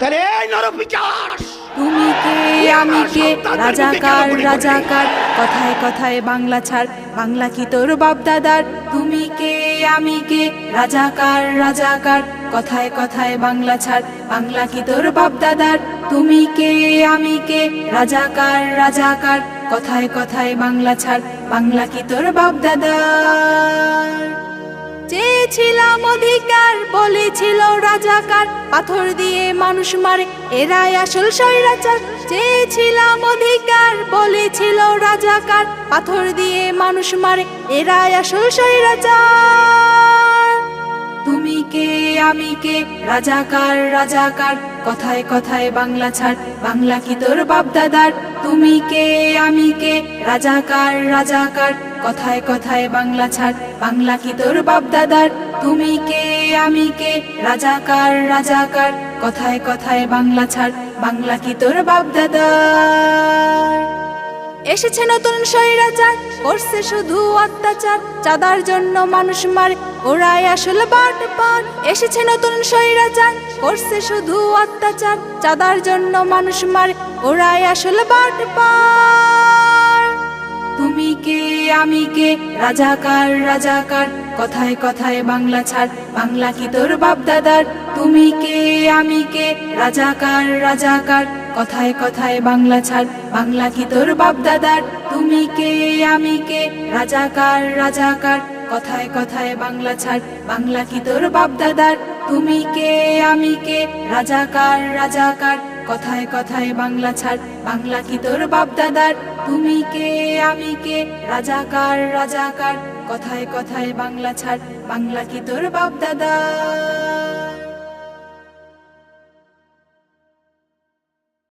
তাহলে এই নরপিচাস তুমি কে আমি কে রাজাকার রাজাকার কথায় কথায় বাংলা ছাড় বাংলা কি তোর বাপ দাদার তুমি কে আমি কে রাজাকার রাজাকার কথায় কথায় বাংলা ছাড় বাংলা কি তোর বাপ দাদার তুমি কে আমি কে রাজাকার রাজাকার কথায় কথায় বাংলা ছাড় বাংলা কি তোর বাপ দাদার চেয়েছিলাম অধিকার, বলেছিল রাজাকার। পাথর দিয়ে মানুষ মারে, এরাই আসল স্বৈরাচার। চেয়েছিলাম অধিকার, বলেছিল রাজাকার। পাথর দিয়ে মানুষ মারে, এরাই আসল স্বৈরাচার। তুমি কে, আমি কে? রাজাকার রাজাকার। কথায় কথায় বাংলা ছাড়, বাংলা কি তোর বাপ দাদার তুমি কে, আমি কে? রাজাকার রাজাকার। কথায় কথায় বাংলা ছাড়। বাংলা কি তোর বাপ দাদার তুমি কে, আমি কে? রাজাকার রাজাকার কথায় কথায় বাংলা ছাড়। বাংলা কি তোর বাপ দাদার এসেছে নতুন স্বৈরাচার, করছে শুধু অত্যাচার। চাঁদার জন্য মানুষ মার, ওরাই আসলে বাট পার। এসেছে নতুন স্বৈরাচার, করছে শুধু অত্যাচার। চাঁদার জন্য মানুষ মার, ওরাই আসলে বাট পার। আমি কে? রাজাকার রাজাকার, কথায় কথায় বাংলা ছাড়। বাংলা কি তোর বাপ দাদার তুমি কে? আমি কে? রাজাকার রাজাকার, কথায় কথায় বাংলা ছাড়। বাংলা কি তোর বাপ দাদার তুমি কে? আমি কে? রাজাকার রাজাকার, কথায় কথায় বাংলা ছাড়। বাংলা কি তোর বাপ দাদার তুমি কে? আমি কে? রাজাকার রাজাকার কথায় কথায় বাংলা ছাড়। বাংলা কি তোর বাপদাদার? তুমি কে? আমি কে? রাজাকার রাজাকার। কথায় কথায় বাংলা ছাড়। বাংলা কি তোর বাপ দাদা